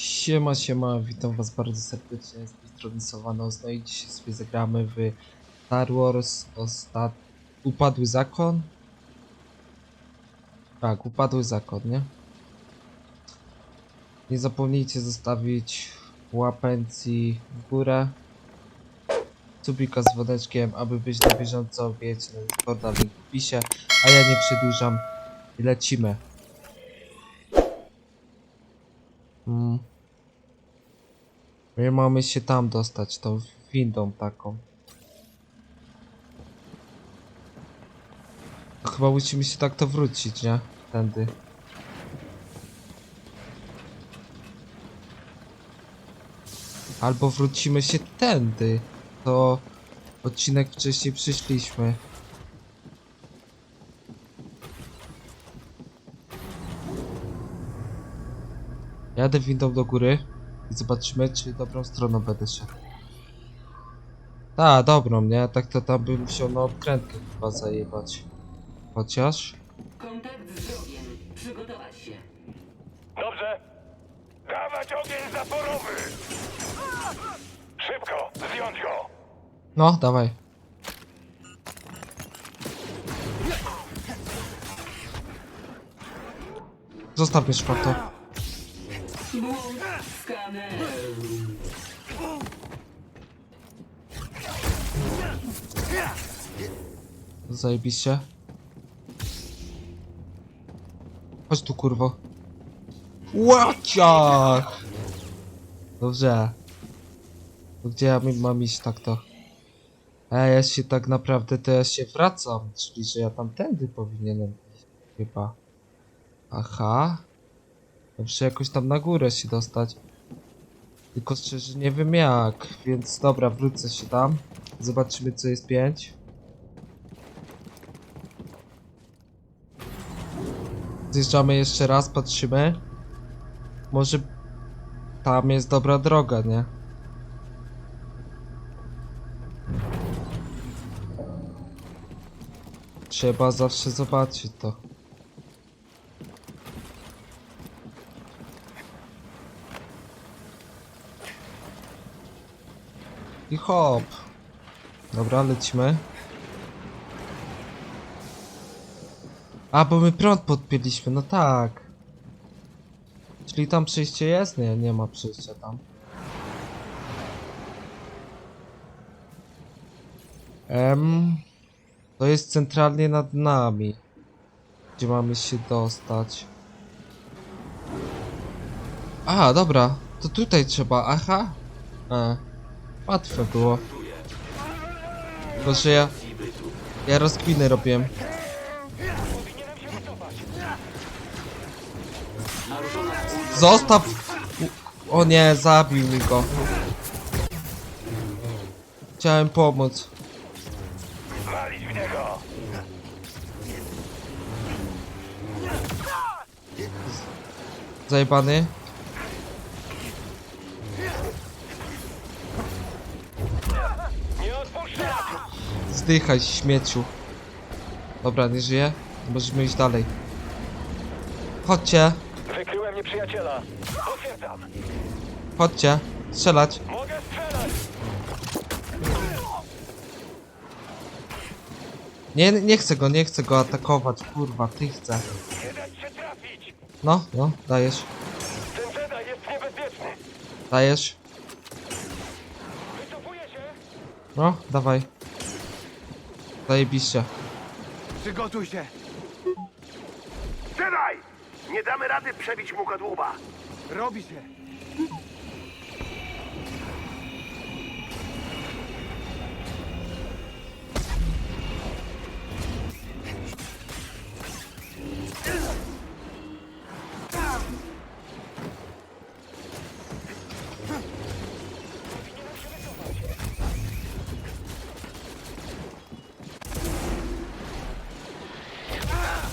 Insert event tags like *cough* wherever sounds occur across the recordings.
Siema, siema, witam was bardzo serdecznie z tej strony Sowanos, no i dzisiaj sobie zagramy w Star Wars Ostat... Upadły Zakon? Tak, Upadły Zakon, nie? Nie zapomnijcie zostawić łapencji w górę, subika z wodeczkiem, aby być na bieżąco, wiecie, na Discorda, link w opisie, a ja nie przedłużam i lecimy. Mm. My mamy się tam dostać, tą windą taką. Chyba musimy się tak to wrócić, nie? Tędy. Albo wrócimy się tędy. To odcinek wcześniej przyszliśmy. Jadę windą do góry i zobaczymy, czy dobrą stroną będę szedł. Ta, dobrą, nie? Tak to tam bym musiał na odkrętkę chyba zajebać. Chociaż... Kontakt z wrogiem. Przygotować się. Dobrze. Dawać ogień zaporowy! Szybko, zdjąć go! No, dawaj. Zostaw mnie szpato. Błąd skaner. Zajebiście. Chodź tu, kurwo. Łaciach! Dobrze. Gdzie ja mam iść tak to? Ja się tak naprawdę to ja się wracam, czyli że ja tamtędy powinienem chyba. Aha. Dobrze jakoś tam na górę się dostać. Tylko szczerze nie wiem jak, więc dobra, wrócę się tam. Zobaczymy co jest 5. Zjeżdżamy jeszcze raz, patrzymy. Może tam jest dobra droga, nie? Trzeba zawsze zobaczyć to. I hop. Dobra, lecimy. A, bo my prąd podpięliśmy, no tak. Czyli tam przejście jest? Nie, nie ma przejścia tam. Em, to jest centralnie nad nami. Gdzie mamy się dostać. A, dobra. To tutaj trzeba, aha. A, łatwe było. Że ja... Ja rozkwiny robiłem. Zostaw! O nie, zabił mi go. Chciałem pomóc. Walić! Zajebany. Zdychaj, śmieciu. Dobra, nie żyje? Możemy iść dalej. Chodźcie, Wykryłem nieprzyjaciela. Potwierdzam. chodźcie. Strzelać. Mogę strzelać! Nie, nie chcę go, nie chcę go atakować, kurwa, ty chcę. Nie dać się trafić! No, no, dajesz, Ten Jedi jest niebezpieczny! dajesz. Wycofuję się! No, dawaj. Zajebiście. Przygotuj się! Jedi! Nie damy rady przebić mu kadłuba! Robi się!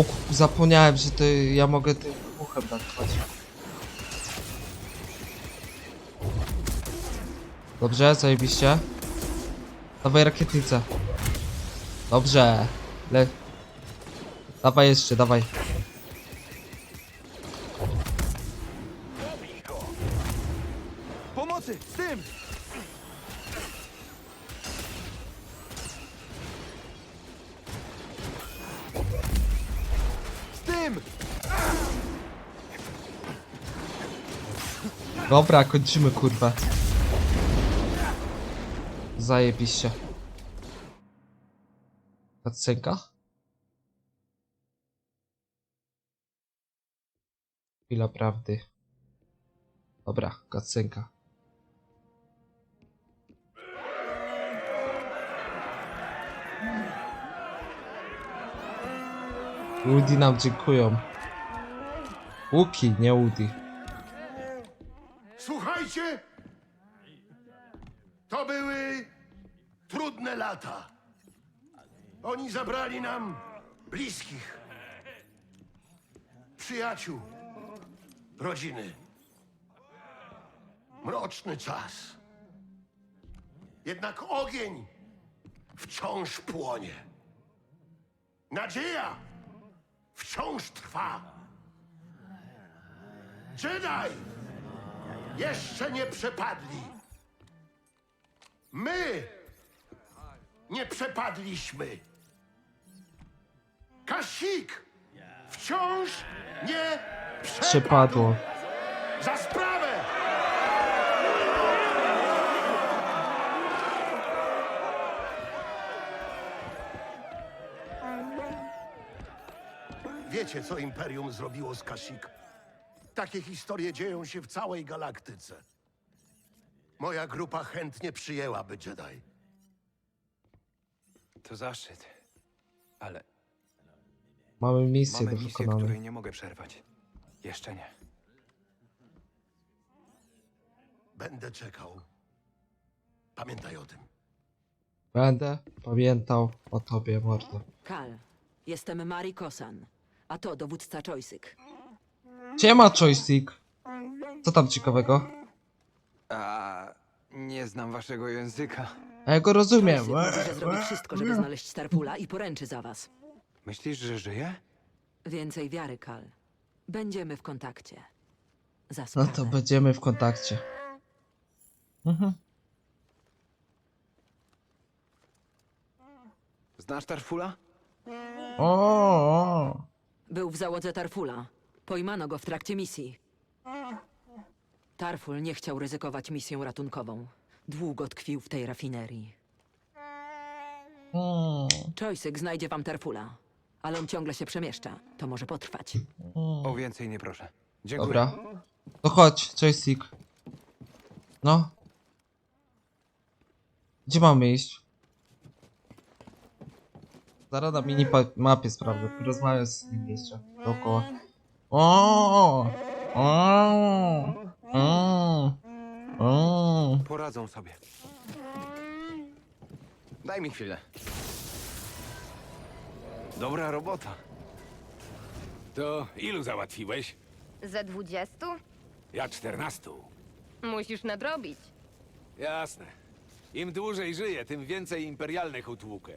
O, zapomniałem, że to ja mogę tym wybuchem nakrywać. Dobrze, zajebiście. Dawaj rakietnicę. Dobrze. Le... Dawaj jeszcze, dawaj. Dobra, kończymy kurwa. Zajebiście. Cutscenka? Chwila prawdy. Dobra, cutscenka. Woody nam dziękują. Łuki, nie Woody. Słuchajcie! To były trudne lata. Oni zabrali nam bliskich, przyjaciół, rodziny. Mroczny czas. Jednak ogień wciąż płonie. Nadzieja wciąż trwa. Jedi jeszcze nie przepadli. My nie przepadliśmy. Kasik wciąż nie przepadł. Przepadło. Za sprawę! Wiecie, co Imperium zrobiło z Kasik? Takie historie dzieją się w całej galaktyce. Moja grupa chętnie przyjęłaby Jedi. To zaszczyt. Ale Mamy misję mamy do misję, wykonania. której nie mogę przerwać. Jeszcze nie. Będę czekał. Pamiętaj o tym. Będę pamiętał o tobie, mordo. Kal, jestem Mari Kosan, a to dowódca Czojsyk. Siema, joystick. Co tam ciekawego? A nie znam waszego języka. A ja go rozumiem. Czojsyk mówi, że zrobi wszystko, żeby znaleźć Starfula i poręczy za was. Myślisz, że żyje? Więcej wiary, Kal. Będziemy w kontakcie. Za No sprawę. to będziemy w kontakcie. Mhm. Znasz Tarfula? O, o. Był w załodze Tarfula. Pojmano go w trakcie misji. Tarful nie chciał ryzykować misją ratunkową. Długo tkwił w tej rafinerii. Mm, znajdzie wam Tarfula, ale on ciągle się przemieszcza. To może potrwać. O więcej nie proszę. Dziękuję. Dobra. To chodź, joystick. No. Gdzie mamy iść? Zaraz na mini mapie sprawdzę. Porozmawiam z nim jeszcze dookoła. O, o, o, o. Poradzą sobie. Daj mi chwilę. Dobra robota. To ilu załatwiłeś? Ze dwudziestu? Ja czternastu. Musisz nadrobić. Jasne. Im dłużej żyję, tym więcej imperialnych utłukę.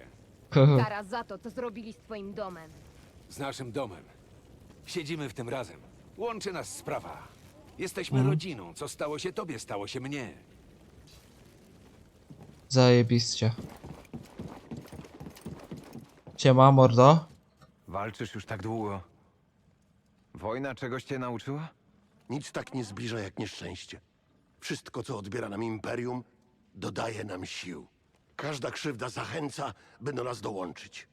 Zaraz za to, co zrobili z twoim domem. Z naszym domem. Siedzimy w tym razem. Łączy nas sprawa. Jesteśmy Mhm. rodziną. Co stało się tobie, stało się mnie. Zajebiście. Siema, mordo. Walczysz już tak długo. Wojna czegoś cię nauczyła? Nic tak nie zbliża jak nieszczęście. Wszystko, co odbiera nam Imperium, dodaje nam sił. Każda krzywda zachęca, by do nas dołączyć.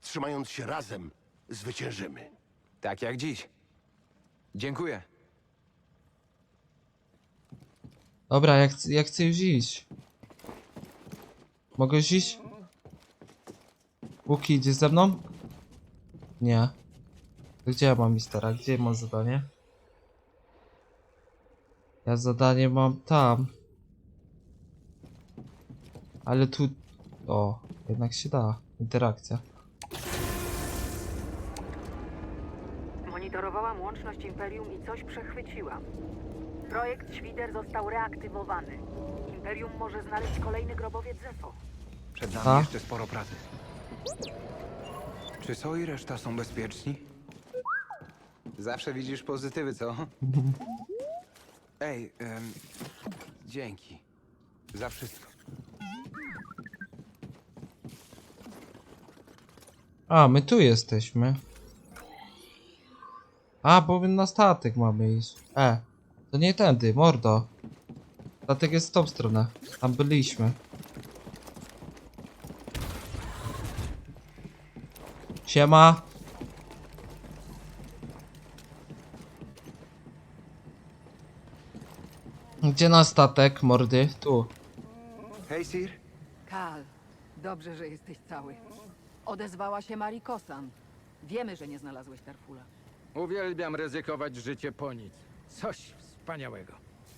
Trzymając się razem, zwyciężymy. Tak jak dziś. Dziękuję. Dobra, ja chcę, ja chcę już iść. Mogę już iść? Łuki, idziesz ze mną? Nie. To gdzie ja mam iść teraz? Gdzie mam zadanie? Ja zadanie mam tam. Ale tu... O, jednak się da. Interakcja. Monitorowałam łączność Imperium i coś przechwyciłam. Projekt Świder został reaktywowany. Imperium może znaleźć kolejny grobowiec Zefo. Przed nami A? jeszcze sporo pracy. Czy So i reszta są bezpieczni? Zawsze widzisz pozytywy, co? Ej, em, Dzięki. Za wszystko. A, my tu jesteśmy. A, bo my na statek mamy iść. E, to nie tędy, mordo. Statek jest w tą stronę. Tam byliśmy. Siema. Gdzie na statek, mordy? Tu. Hej, Sir. Kal, dobrze, że jesteś cały. Odezwała się Mari Kosan. Wiemy, że nie znalazłeś Tarfula. Uwielbiam ryzykować życie po nic. Coś wspaniałego.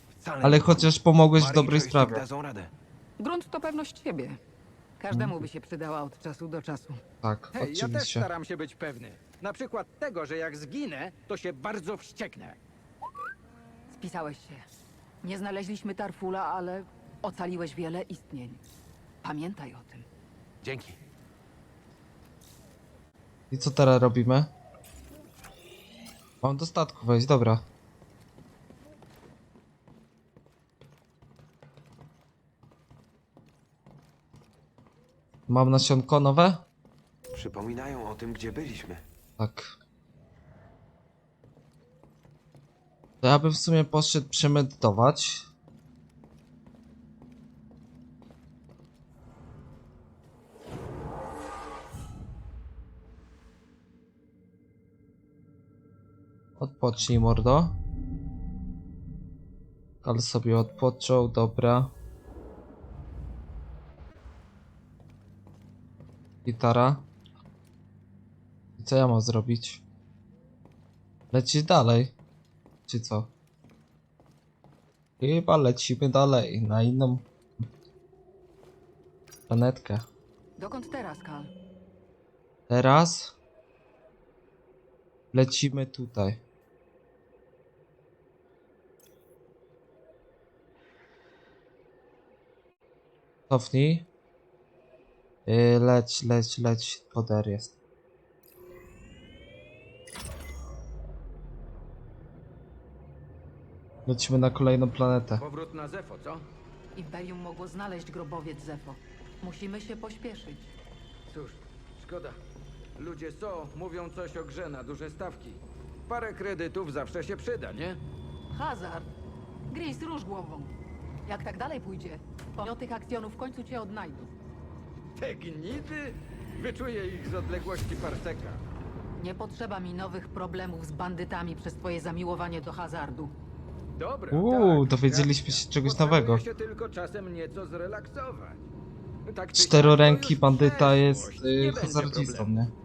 Wcale Ale nie. chociaż pomogłeś w i dobrej sprawie. dadzą radę. Grunt to pewność siebie. Każdemu by się przydała od czasu do czasu. Tak, Hej, ja też oczywiście. staram się być pewny. Na przykład tego, że jak zginę, to się bardzo wścieknę. Spisałeś się. Nie znaleźliśmy Tarfula, ale ocaliłeś wiele istnień. Pamiętaj o tym. Dzięki. I co teraz robimy? Mam do statku wejść, dobra. Mam nasionko nowe? Przypominają o tym, gdzie byliśmy. Tak. To ja bym w sumie poszedł przemedytować. Odpocznij, mordo. Ale sobie odpoczął, dobra. Gitara. I co ja mam zrobić? Lecisz dalej? Czy co? Chyba lecimy dalej, na inną planetkę. Dokąd teraz, Kal? Teraz lecimy tutaj. Cofnij. Yy, leć, leć, leć. Poder jest. Lecimy na kolejną planetę. Powrót na Zefo, co? Imperium mogło znaleźć grobowiec Zefo. Musimy się pośpieszyć. Cóż, szkoda. Ludzie są, mówią coś o grze na duże stawki. Parę kredytów zawsze się przyda, nie? Hazard! Gris, rusz głową. Jak tak dalej pójdzie, pomimo tych akcjonów w końcu cię odnajdą. Te gnidy? Wyczuję ich z odległości parseka. Nie potrzeba mi nowych problemów z bandytami przez twoje zamiłowanie do hazardu. Dobra, Uuu, tak, dowiedzieliśmy racja. się czegoś nowego. się tylko czasem nieco zrelaksować. Tak czy siak, Czteroręki już bandyta przeszłość, jest nie y, będzie hazardzistą, problemu. nie?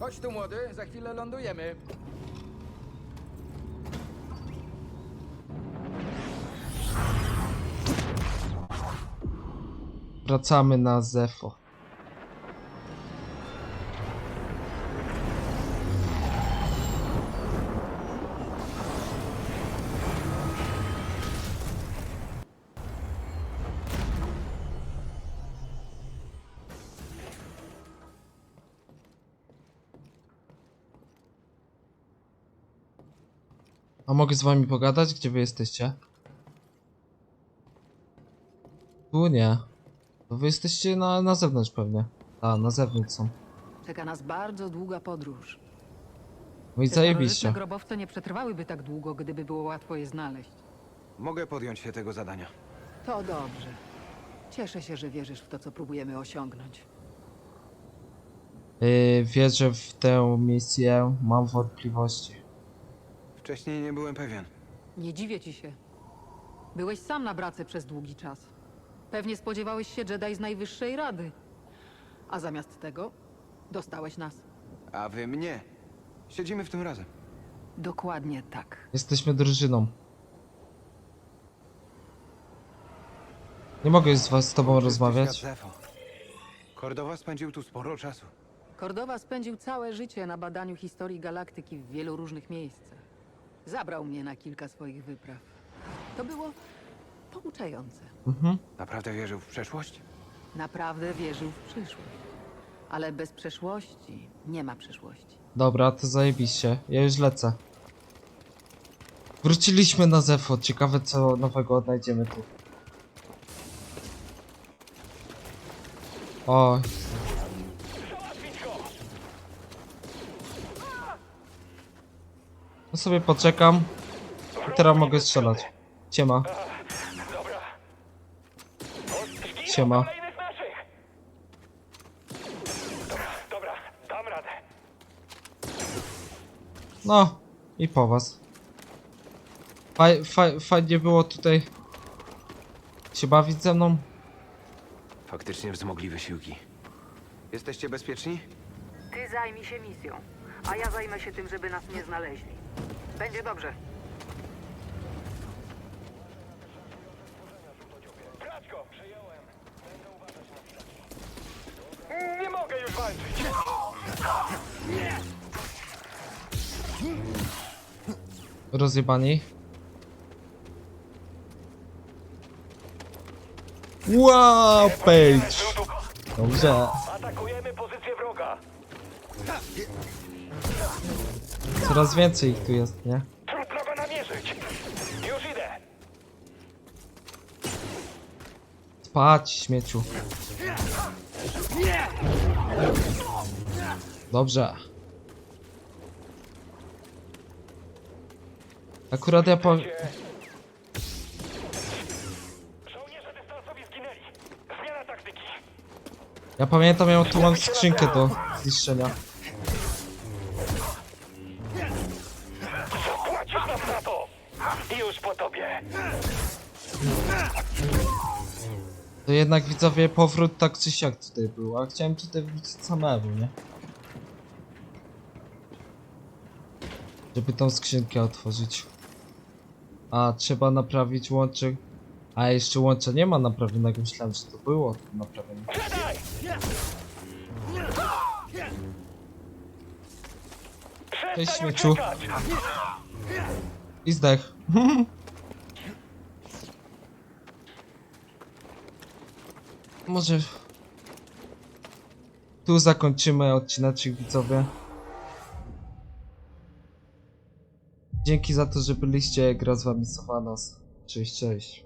Chodź tu młody, za chwilę lądujemy. Wracamy na Zefo. A mogę z wami pogadać? Gdzie wy jesteście? Tu nie. To wy jesteście na, na zewnątrz pewnie. A, na zewnątrz są. Czeka nas bardzo długa podróż. No i zajebiście. grobowce nie przetrwałyby tak długo, gdyby było łatwo je znaleźć. Mogę podjąć się tego zadania. To dobrze. Cieszę się, że wierzysz w to, co próbujemy osiągnąć. Yy, wierzę w tę misję, mam wątpliwości. Wcześniej nie byłem pewien. Nie dziwię ci się. Byłeś sam na brace przez długi czas. Pewnie spodziewałeś się Jedi z Najwyższej Rady. A zamiast tego dostałeś nas. A wy mnie. Siedzimy w tym razem. Dokładnie tak. Jesteśmy drużyną. Nie mogę z was z tobą rozmawiać. Kordowa spędził tu sporo czasu. Kordowa spędził całe życie na badaniu historii galaktyki w wielu różnych miejscach. Zabrał mnie na kilka swoich wypraw. To było pouczające. Mhm. Naprawdę wierzył w przeszłość? Naprawdę wierzył w przyszłość. Ale bez przeszłości nie ma przyszłości. Dobra, to zajebiście. Ja już lecę. Wróciliśmy na Zefo. Ciekawe co nowego odnajdziemy tu. O. No sobie poczekam. I teraz mogę strzelać. Siema. Siema. No i po was. Faj, faj, fajnie było tutaj się bawić ze mną. Faktycznie wzmogli wysiłki. Jesteście bezpieczni? Ty zajmij się misją, a ja zajmę się tym, żeby nas nie znaleźli. Będzie dobrze. Rozjebani. Wow, page. Dobrze. Atakujemy pozycję wroga. Coraz więcej ich tu jest, nie? Trudno go namierzyć. Już idę. Spać, śmieciu. Dobrze. Akurat ja po... Żołnierze dystansowi zginęli. Zmiana taktyki. Ja pamiętam, ja tu mam skrzynkę do zniszczenia. Jednak widzowie powrót tak czy siak tutaj był, a chciałem tutaj wrócić samemu, nie? Żeby tą skrzynkę otworzyć. A, trzeba naprawić łącze. A, jeszcze łącza nie ma naprawionego, myślałem, że to było to naprawione. Cześć śmieciu. I zdech. *laughs* Może tu zakończymy odcineczek widzowie. Dzięki za to, że byliście. Gra z wami Sofanos. Cześć, cześć.